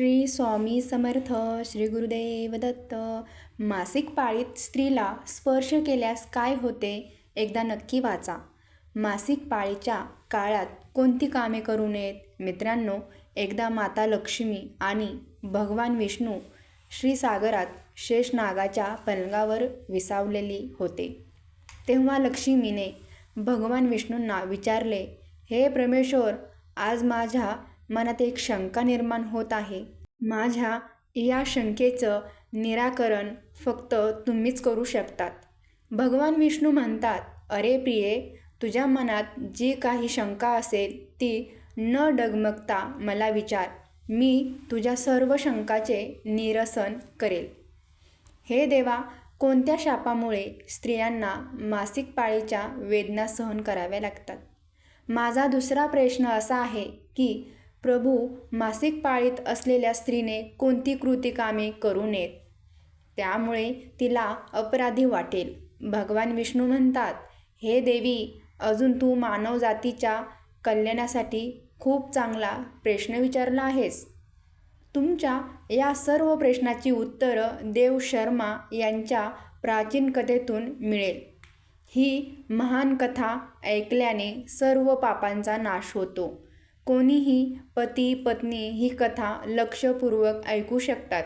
श्री स्वामी समर्थ श्री गुरुदेव दत्त. मासिक पाळीत स्त्रीला स्पर्श केल्यास काय होते? एकदा नक्की वाचा. मासिक पाळीच्या काळात कोणती कामे करू नयेत? मित्रांनो एकदा माता लक्ष्मी आणि भगवान विष्णू श्रीसागरात शेषनागाच्या पलंगावर विसावलेली होते. तेव्हा लक्ष्मीने भगवान विष्णूंना विचारले हे परमेश्वर आज माझ्या मनात एक शंका निर्माण होत आहे. माझ्या या शंकेचं निराकरण फक्त तुम्हीच करू शकतात. भगवान विष्णू म्हणतात अरे प्रिये तुझ्या मनात जी काही शंका असेल ती न डगमगता मला विचार. मी तुझ्या सर्व शंकाचे निरसन करेल. हे देवा कोणत्या शापामुळे स्त्रियांना मासिक पाळीच्या वेदना सहन कराव्या लागतात? माझा दुसरा प्रश्न असा आहे की प्रभू मासिक पाळीत असलेल्या स्त्रीने कोणती कृती कामे करू नयेत? त्यामुळे तिला अपराधी वाटेल. भगवान विष्णू म्हणतात हे देवी अजून तू मानवजातीच्या कल्याणासाठी खूप चांगला प्रश्न विचारला आहेस. तुमच्या या सर्व प्रश्नाची उत्तरं देव शर्मा यांच्या प्राचीन कथेतून मिळेल. ही महान कथा ऐकल्याने सर्व पापांचा नाश होतो. कोणीही पती पत्नी ही कथा लक्षपूर्वक ऐकू शकतात.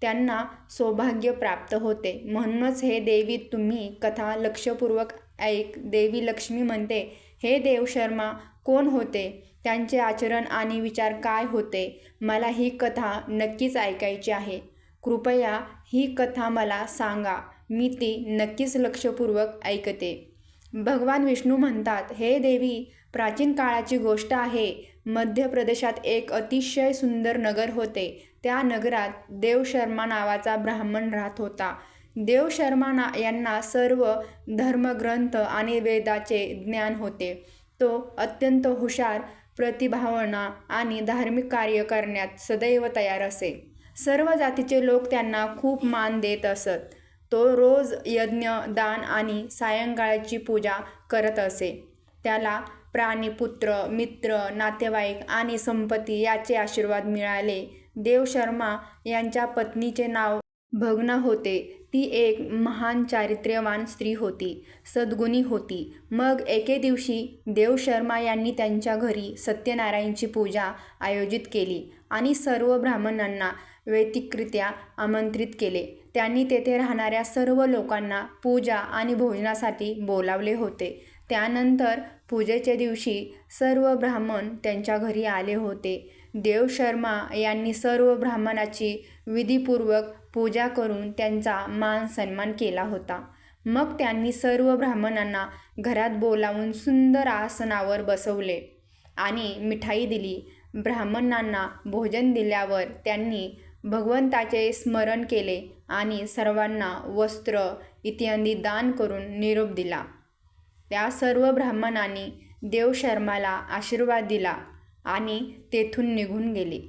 त्यांना सौभाग्य प्राप्त होते. म्हणूनच हे देवी तुम्ही कथा लक्षपूर्वक ऐक देवी लक्ष्मी म्हणते. हे देव शर्मा कोण होते? त्यांचे आचरण आणि विचार काय होते? मला ही कथा नक्कीच ऐकायची आहे. कृपया ही कथा मला सांगा. मी ती नक्कीच लक्षपूर्वक ऐकते. भगवान विष्णू म्हणतात हे देवी प्राचीन काळाची गोष्ट आहे. मध्य प्रदेशात एक अतिशय सुंदर नगर होते. त्या नगरात देवशर्मा नावाचा ब्राह्मण राहत होता. देवशर्मा ना यांना सर्व धर्मग्रंथ आणि वेदाचे ज्ञान होते. तो अत्यंत हुशार प्रतिभावना आणि धार्मिक कार्य करण्यात सदैव तयार असे. सर्व जातीचे लोक त्यांना खूप मान देत असत. तो रोज यज्ञ दान आणि सायंकाळची पूजा करत असे. त्याला प्राणी पुत्र मित्र नातेवाईक आणि संपत्ती याचे आशीर्वाद मिळाले. देवशर्मा यांच्या पत्नीचे नाव भग्न होते. ती एक महान चारित्र्यवान स्त्री होती सद्गुणी होती. मग एके दिवशी देवशर्मा यांनी त्यांच्या घरी सत्यनारायणची पूजा आयोजित केली आणि सर्व ब्राह्मणांना वैतिकरित्या आमंत्रित केले. त्यांनी तेथे राहणाऱ्या सर्व लोकांना पूजा आणि भोजनासाठी बोलावले होते. त्यानंतर पूजेच्या दिवशी सर्व ब्राह्मण त्यांच्या घरी आले होते. देवशर्मा यांनी सर्व ब्राह्मणाची विधीपूर्वक पूजा करून त्यांचा मान सन्मान केला होता. मग त्यांनी सर्व ब्राह्मणांना घरात बोलावून सुंदर आसनावर बसवले आणि मिठाई दिली. ब्राह्मणांना भोजन दिल्यावर त्यांनी भगवंताचे स्मरण केले आणि सर्वांना वस्त्र इत्यादी दान करून निरोप दिला. त्या सर्व ब्राह्मणांनी देवशर्माला आशीर्वाद दिला आणि तेथून निघून गेले.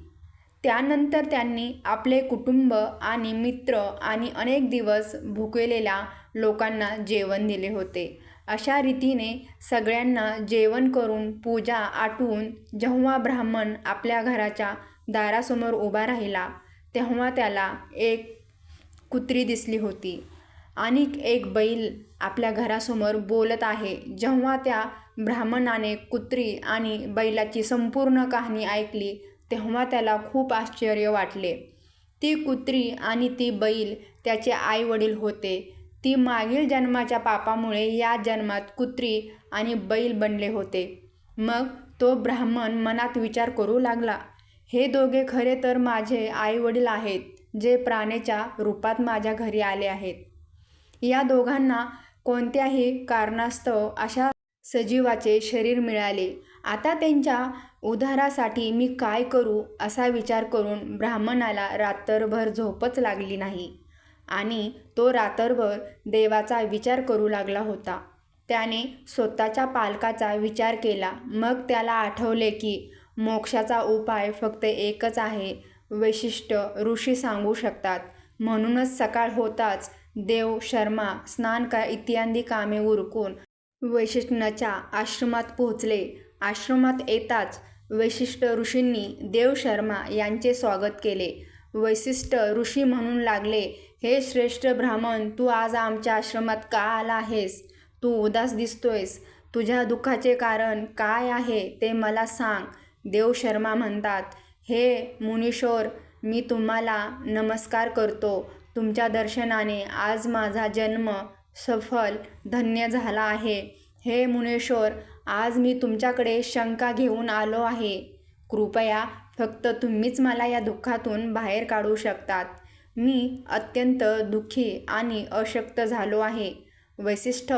त्यानंतर त्यांनी आपले कुटुंब आणि मित्र आणि अनेक दिवस भुकेलेल्या लोकांना जेवण दिले होते. अशा रीतीने सगळ्यांना जेवण करून पूजा आटवून जेव्हा ब्राह्मण आपल्या घराच्या दारासमोर उभा राहिला तेव्हा त्याला एक कुत्री दिसली होती आणि एक बैल आपल्या घरासमोर बोलत आहे. जेव्हा त्या ब्राह्मणाने कुत्री आणि बैलाची संपूर्ण कहाणी ऐकली तेव्हा त्याला खूप आश्चर्य वाटले. ती कुत्री आणि ती बैल त्याचे आई वडील होते. ती मागील जन्माच्या पापामुळे या जन्मात कुत्री आणि बैल बनले होते. मग तो ब्राह्मण मनात विचार करू लागला हे दोघे खरे तर माझे आई वडील आहेत जे प्राण्याच्या रूपात माझ्या घरी आले आहेत. या दोघांना कोणत्याही कारणास्तव अशा सजीवाचे शरीर मिळाले. आता त्यांच्या उद्धारासाठी मी काय करू असा विचार करून ब्राह्मणाला रात्रभर झोपच लागली नाही आणि तो रात्रभर देवाचा विचार करू लागला होता. त्याने स्वतःच्या पालकाचा विचार केला. मग त्याला आठवले की मोक्षाचा उपाय फक्त एकच आहे. वैशिष्ट्य ऋषी सांगू शकतात. म्हणूनच सकाळ होताच देव शर्मा स्नान का इत्यादी कामे उरकून वैशिष्ट्याच्या आश्रमात पोहोचले आश्रमात येताच वैशिष्ट ऋषींनी देवशर्मा यांचे स्वागत केले. वैशिष्ट ऋषी म्हणून लागले, हे श्रेष्ठ ब्राह्मण, तू आज आमच्या आश्रमात का आला आहेस? तू उदास दिसतोयस. तुझ्या दुःखाचे कारण काय आहे ते मला सांग. देवशर्मा म्हणतात, हे मुनिशोर मी तुम्हाला नमस्कार करतो. तुमच्या दर्शनाने आज माझा जन्म सफल, धन्य झाला आहे. हे मुनेश्वर आज मी तुमच्याकडे शंका घेऊन आलो आहे. कृपया फक्त तुम्हीच मला या दुःखातून बाहेर काढू शकतात. मी अत्यंत दुःखी आणि अशक्त झालो आहे. वैशिष्ठ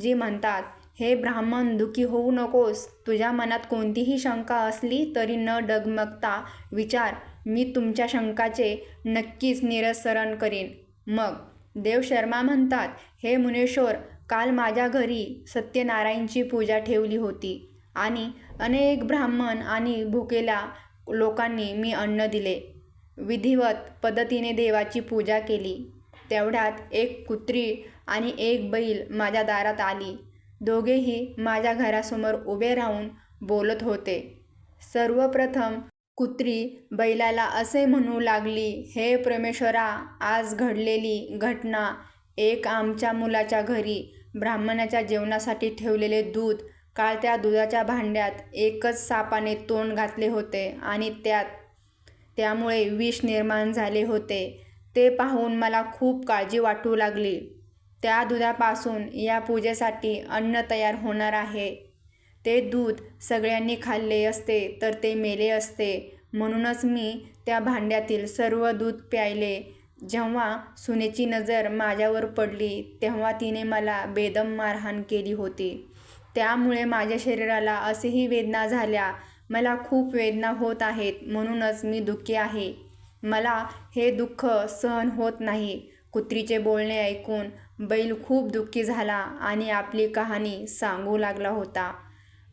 जी म्हणतात, हे ब्राह्मण दुःखी होऊ नकोस. तुझ्या मनात कोणतीही शंका असली तरी न डगमगता विचार. मी तुमच्या शंकाचे नक्कीच निरसन करीन. मग देवशर्मा म्हणतात, हे मुनेश्वर काल माझ्या घरी सत्यनारायणची पूजा ठेवली होती आणि अनेक ब्राह्मण आणि भुकेल्या लोकांनी मी अन्न दिले. विधिवत पद्धतीने देवाची पूजा केली. तेवढ्यात एक कुत्री आणि एक बैल माझ्या दारात आली. दोघेही माझ्या घरासमोर उभे राहून बोलत होते. सर्वप्रथम कुत्री बैलाला असे म्हणू लागली, हे परमेश्वरा, आज घडलेली घटना एक आमच्या मुलाच्या घरी ब्राह्मणाच्या जेवणासाठी ठेवलेले दूध, काळत्या दुधाच्या भांड्यात एकच सापाने तोंड घातले होते आणि त्यात त्यामुळे विष निर्माण झाले होते. ते पाहून मला खूप काळजी वाटू लागली. त्या दुधापासून या पूजेसाठी अन्न तयार होणार आहे. ते दूध सगळ्यांनी खाल्ले असते तर ते मेले असते. म्हणूनच मी त्या भांड्यातील सर्व दूध प्यायले. जेव्हा सुनेची नजर माझ्यावर पडली तेव्हा तिने मला बेदम मारहाण केली होती. त्यामुळे माझ्या शरीराला असेही वेदना झाल्या. मला खूप वेदना होत आहेत म्हणूनच मी दुःखी आहे. मला हे दुःख सहन होत नाही. कुत्रीचे बोलणे ऐकून बैल खूप दुःखी झाला आणि आपली कहाणी सांगू लागला होता.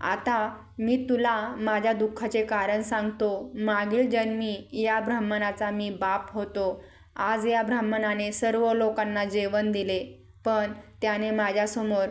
आता मी तुला माझ्या दुःखाचे कारण सांगतो. मागील जन्मी या ब्राह्मणाचा मी बाप होतो. आज या ब्राह्मणाने सर्व लोकांना जेवण दिले, पण त्याने माझ्यासमोर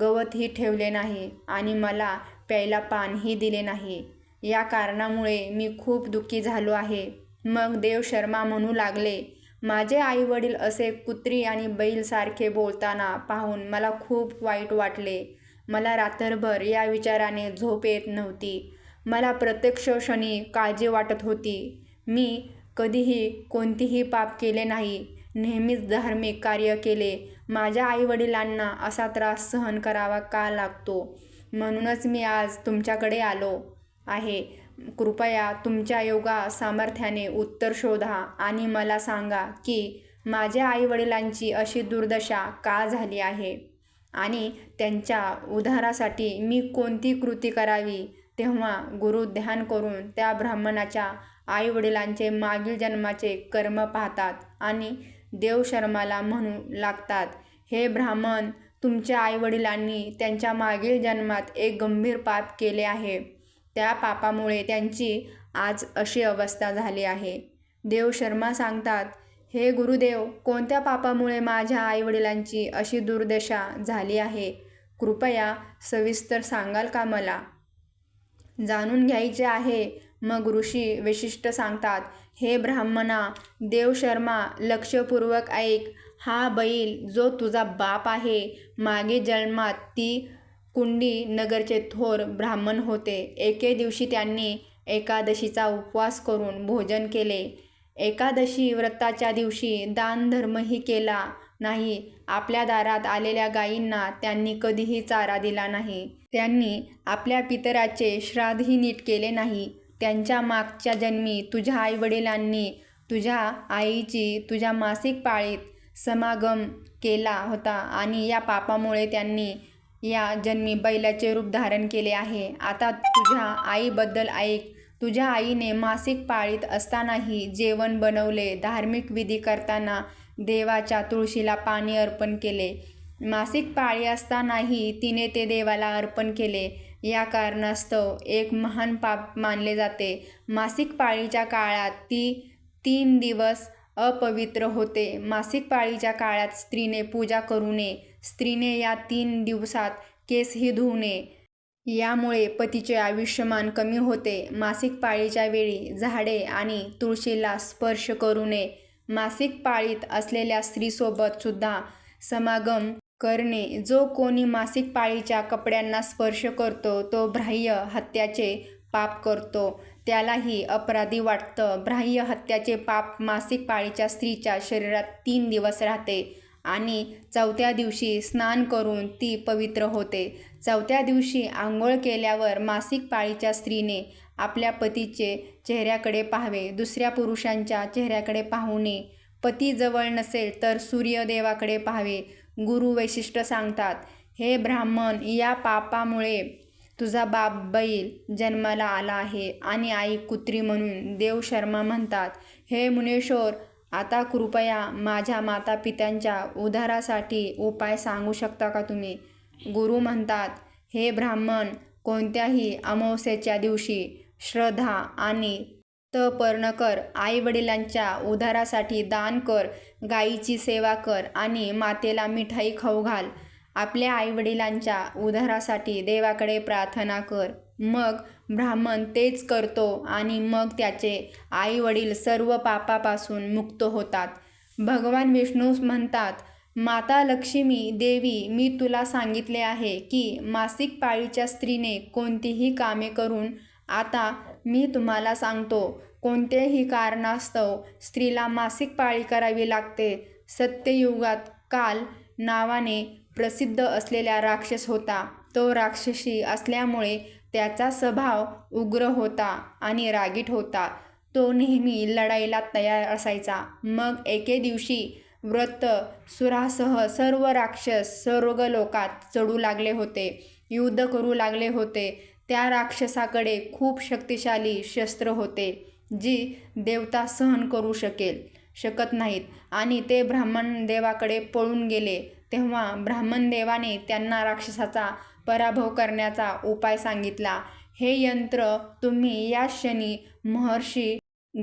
गवतही ठेवले नाही आणि मला प्यायला पाणीही दिले नाही. या कारणामुळे मी खूप दुःखी झालो आहे. मग देव शर्मा म्हणू लागले, माझे आई-वडील असे कुत्री आणि बैलसारखे बोलताना पाहून मला खूप वाईट वाटले. मला रात्रभर या विचाराने झोप येत नव्हती. मला प्रत्येक क्षणी काळजी वाटत होती. मी कधीही कोणतेही पाप केले नाही. नेहमीच धार्मिक कार्य केले. माझ्या आईवडिलांना असा त्रास सहन करावा का लागतो? म्हणूनच मी आज तुमच्याकडे आलो आहे. कृपया तुमच्या योगा सामर्थ्याने उत्तर शोधा आणि मला सांगा की माझ्या आईवडिलांची अशी दुर्दशा का झाली आहे आणि त्यांच्या उद्धारासाठी मी कोणती कृती करावी. तेव्हा गुरु ध्यान करून त्या ब्राह्मणाच्या आईवडिलांचे मागील जन्माचे कर्म पाहतात आणि देवशर्माला म्हणू लागतात, हे ब्राह्मण, तुमच्या आईवडिलांनी त्यांच्या मागील जन्मात एक गंभीर पाप केले आहे. त्या पापामुळे त्यांची आज अशी अवस्था झाली आहे. देवशर्मा सांगतात, हे गुरुदेव, कोणत्या पापामुळे माझ्या आईवडिलांची अशी दुर्दशा झाली आहे? कृपया सविस्तर सांगाल का मला? जाणून घ्यायचे आहे. मग ऋषी विशिष्ट सांगतात, हे ब्राह्मणा, देवशर्मा, लक्षपूर्वक ऐक. हा बैल जो तुझा बाप आहे, मागे जन्मात ती कुंडी नगरचे थोर ब्राह्मण होते. एके दिवशी त्यांनी एकादशीचा उपवास करून भोजन केले. एकादशी व्रताच्या दिवशी दानधर्मही केला नाही. आपल्या दारात आलेल्या गायींना त्यांनी कधीही चारा दिला नाही. त्यांनी आपल्या पितराचे श्राद्धही नीट केले नाही. त्यांच्या मागच्या जन्मी तुझ्या आईवडिलांनी तुझ्या आईची तुझ्या मासिक पाळीत समागम केला होता आणि या पापामुळे त्यांनी या जन्मी बैलाचे रूप धारण केले आहे. आता तुझ्या आईबद्दल ऐक. तुझ्या आईने मासिक पाळीत असतानाही जेवण बनवले. धार्मिक विधी करताना देवाच्या तुळशीला पाणी अर्पण केले. मासिक पाळी असतानाही तिने ते देवाला अर्पण केले. या कारणास्तव एक महान पाप मानले जाते. मासिक पाळीच्या काळात ती तीन दिवस अपवित्र होते. मासिक पाळीच्या काळात स्त्रीने पूजा करू नये. स्त्रीने या तीन दिवसात केसही धुवू नये. यामुळे पतीचे आयुष्यमान कमी होते. मासिक पाळीच्या वेळी झाडे आणि तुळशीला स्पर्श करू नये. मासिक पाळीत असलेल्या स्त्रीसोबत सुद्धा समागम करणे. जो कोणी मासिक पाळीच्या कपड्यांना स्पर्श करतो तो बाह्य हत्याचे पाप करतो. त्यालाही अपराधी वाटतं. बाह्य हत्याचे पाप मासिक पाळीच्या स्त्रीच्या शरीरात तीन दिवस राहते आणि चौथ्या दिवशी स्नान करून ती पवित्र होते. चौथ्या दिवशी आंघोळ केल्यावर मासिक पाळीच्या स्त्रीने आपल्या पतीचे चेहऱ्याकडे पाहावे. दुसऱ्या पुरुषांच्या चेहऱ्याकडे पाहू नये. पती जवळ नसेल तर सूर्यदेवाकडे पाहावे. गुरु वैशिष्ट्य सांगतात, हे ब्राह्मण, या पापामुळे तुझा बाप बैल जन्माला आला आहे आणि आई कुत्री म्हणून देव शर्मा म्हणतात. हे मुनेश्वर, आता कृपया माझ्या मातापित्यांच्या उद्धारासाठी उपाय सांगू शकता का तुम्ही? गुरु म्हणतात, हे ब्राह्मण, कोणत्याही अमावस्येच्या दिवशी श्रद्धा आणि तपर्ण कर. आईवडिलांच्या उद्धारासाठी दान कर. गायीची सेवा कर आणि मातेला मिठाई खाऊ घाल. आपल्या आईवडिलांच्या उद्धारासाठी देवाकडे प्रार्थना कर. मग ब्राह्मण तेच करतो आणि मग त्याचे आईवडील सर्व पापापासून मुक्त होतात. भगवान विष्णू म्हणतात, माता लक्ष्मी देवी, मी तुला सांगितले आहे की मासिक पाळीच्या स्त्रीने कोणतीही कामे करून आता मी तुम्हाला सांगतो, कोणत्याही कारणास्तव स्त्रीला मासिक पाळी करावी लागते. सत्ययुगात काल नावाने प्रसिद्ध असलेला राक्षस होता. तो राक्षसी असल्यामुळे त्याचा स्वभाव उग्र होता आणि रागीट होता. तो नेहमी लढाईला तयार असायचा. मग एके दिवशी व्रत सुरासह सर्व राक्षस स्वर्गलोकात चढू लागले होते. युद्ध करू लागले होते. त्या राक्षसाकडे खूप शक्तिशाली शस्त्र होते, जी देवता सहन करू शकेल शकत नाहीत आणि ते ब्रह्मदेवाकडे पळून गेले. तेव्हा ब्रह्मदेवाने त्यांना राक्षसाचा पराभव करण्याचा उपाय सांगितला. हे यंत्र तुम्ही या क्षणी महर्षी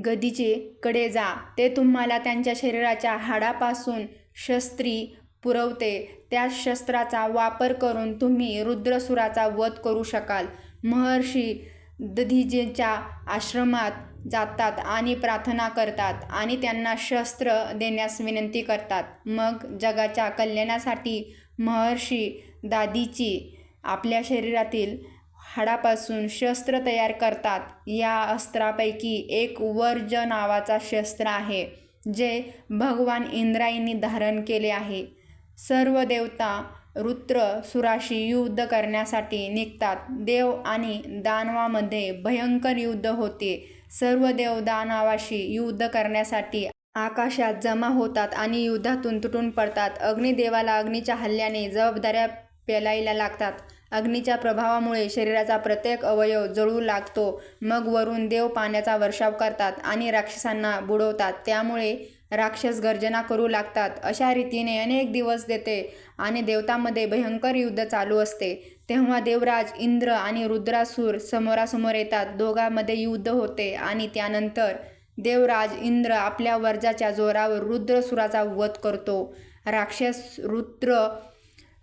गदीचे कडे जा. ते तुम्हाला त्यांच्या शरीराच्या हाडापासून शस्त्री पुरवते. त्या शस्त्राचा वापर करून तुम्ही रुद्रसुराचा वध करू शकाल. महर्षी दधीजेच्या आश्रमात जातात आणि प्रार्थना करतात आणि त्यांना शस्त्र देण्यास विनंती करतात. मग जगाच्या कल्याणासाठी महर्षी दादीची आपल्या शरीरातील हाडापासून शस्त्र तयार करतात. या अस्त्रापैकी एक वर्ज नावाचा शस्त्र आहे, जे भगवान इंद्रांनी धारण केले आहे. सर्व देवता रुद्र सुराशी युद्ध करण्यासाठी निघतात. देव आणि दानवामध्ये भयंकर युद्ध होते. सर्व देव दानवाशी युद्ध करण्यासाठी आकाशात जमा होतात आणि युद्धातून तुटून पडतात. अग्निदेवाला अग्नीच्या हल्ल्याने जबाबदाऱ्या पेलायला लागतात. अग्नीच्या प्रभावामुळे शरीराचा प्रत्येक अवयव जळू लागतो. मग वरून देव पाण्याचा वर्षाव करतात आणि राक्षसांना बुडवतात. त्यामुळे राक्षस गर्जना करू लागतात. अशा रीतीने अनेक दिवस देते आणि देवतांमध्ये भयंकर युद्ध चालू असते. तेव्हा देवराज इंद्र आणि रुद्रासूर समोरासमोर येतात. दोघांमध्ये युद्ध होते आणि त्यानंतर देवराज इंद्र आपल्या वर्जाच्या जोरावर रुद्रसुराचा वध करतो. राक्षस रुद्र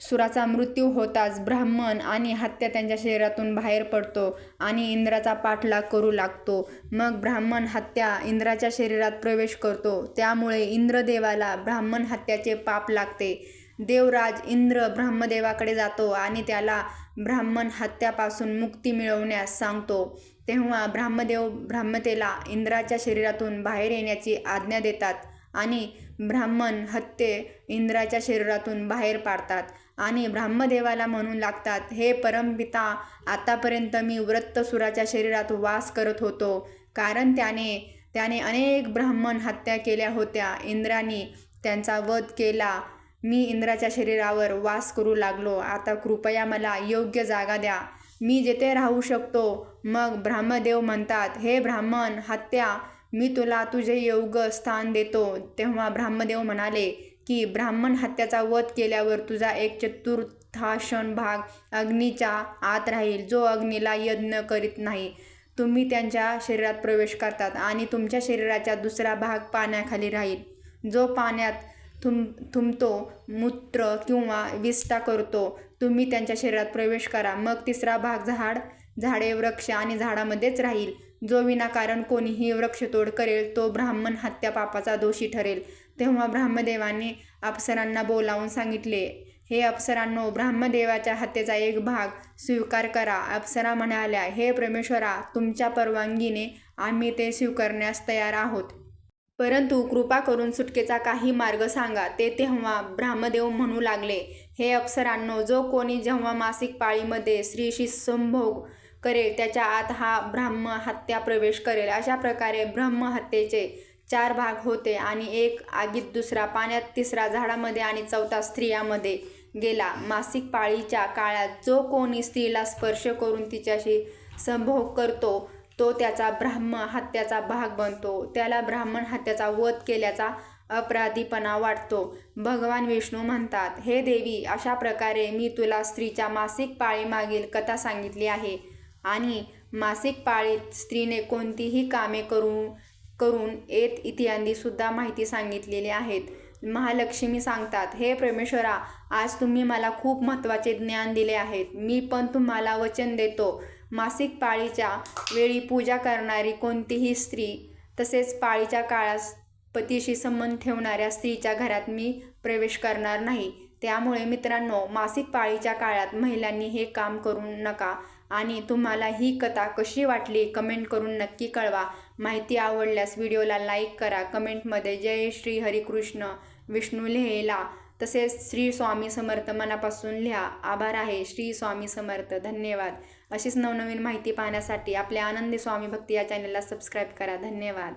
सुराचा मृत्यू होताच ब्राह्मण आणि हत्या त्यांच्या शरीरातून बाहेर पडतो आणि इंद्राचा पाठलाग करू लागतो. मग ब्राह्मण हत्या इंद्राच्या शरीरात प्रवेश करतो. त्यामुळे इंद्रदेवाला ब्राह्मण हत्याचे पाप लागते. देवराज इंद्र ब्रह्मदेवाकडे जातो आणि त्याला ब्राह्मण हत्यापासून मुक्ती मिळवण्यास सांगतो. तेव्हा ब्राह्मदेव ब्राह्मतेला इंद्राच्या शरीरातून बाहेर येण्याची आज्ञा देतात आणि ब्राह्मण हत्ये इंद्राच्या शरीरातून बाहेर पाडतात आणि ब्रह्मदेवाला म्हणून लागतात, हे परमपिता, आतापर्यंत मी वृत्तसुराच्या शरीरात वास करत होतो, कारण त्याने त्याने अनेक ब्राह्मण हत्या केल्या होत्या. इंद्राने त्यांचा वध केला. मी इंद्राच्या शरीरावर वास करू लागलो. आता कृपया मला योग्य जागा द्या. मी जिथे राहू शकतो. मग ब्रह्मदेव म्हणतात, हे ब्राह्मण हत्या, मी तुला तुझे योग्य स्थान देतो. तेव्हा ब्रह्मदेव म्हणाले की ब्राह्मण हत्याचा वध केल्यावर तुझा एक चतुर्थाशन भाग अग्नीच्या आत राहील. जो अग्नीला यज्ञ करीत नाही. तुम्ही त्यांच्या शरीरात प्रवेश करतात आणि तुमच्या शरीराचा दुसरा भाग पाण्याखाली राहील. जो पाण्यात थुंकतो, मूत्र किंवा विष्ठा करतो, तुम्ही त्यांच्या शरीरात प्रवेश करा मग तिसरा भाग झाड झाडे वृक्ष आणि झाडामध्येच राहील जो विनाकारण कोणीही वृक्षतोड करेल तो ब्राह्मण हत्या पापाचा दोषी ठरेल तेव्हा ब्रह्मदेवाने अप्सरांना बोलावून सांगितले हे अप्सरांनो ब्रह्मदेवाच्या हत्येचा एक भाग स्वीकार करा. अप्सरा म्हणाल्या हे परमेश्वरा तुमच्या परवानगीने आम्ही ते स्वीकारण्यास तयार आहोत. परंतु कृपा करून सुटकेचा काही मार्ग सांगा. ते तेव्हा ब्रह्मदेव म्हणू लागले हे अप्सरांनो जो कोणी जेव्हा मासिक पाळीमध्ये स्त्रीशी संभोग करेल त्याच्या आत हा ब्राह्म हत्या प्रवेश करेल. अशा प्रकारे ब्रह्महत्येचे चार भाग होते आणि एक आगीत दुसरा पाण्यात तिसरा झाडामध्ये आणि चौथा स्त्रियामध्ये गेला. मासिक पाळीच्या काळात जो कोणी स्त्रीला स्पर्श करून तिच्याशी संभोग करतो तो त्याचा ब्राह्म हत्याचा भाग बनतो. त्याला ब्राह्मण हत्याचा वध केल्याचा अपराधीपणा वाटतो. भगवान विष्णू म्हणतात हे देवी अशा प्रकारे मी तुला स्त्रीच्या मासिक पाळीमागील कथा सांगितली आहे. आणि मासिक पाळीत स्त्रीने कोणतीही कामे करू करून येत इत्यादीसुद्धा माहिती सांगितलेली आहेत. महालक्ष्मी सांगतात हे परमेश्वरा आज तुम्ही मला खूप महत्त्वाचे ज्ञान दिले आहेत. मी पण तुम्हाला वचन देतो. मासिक पाळीच्या वेळी पूजा करणारी कोणतीही स्त्री तसेच पाळीच्या काळात पतीशी संबंध ठेवणाऱ्या स्त्रीच्या घरात मी प्रवेश करणार नाही. त्यामुळे मित्रांनो मासिक पाळीच्या काळात महिलांनी हे काम करू नका आणि तुम्हाला ही कथा कशी वाटली कमेंट करून नक्की कळवा. माहिती आवडल्यास व्हिडिओला लाईक करा. कमेंटमध्ये जय श्री हरिकृष्ण विष्णू लिहिला तसेच श्री स्वामी समर्थ मनापासून लिहा. आभार आहे. श्री स्वामी समर्थ. धन्यवाद. अशीच नवनवीन माहिती पाहण्यासाठी आपल्या आनंदी स्वामी भक्ती या चॅनलला सबस्क्राईब करा. धन्यवाद.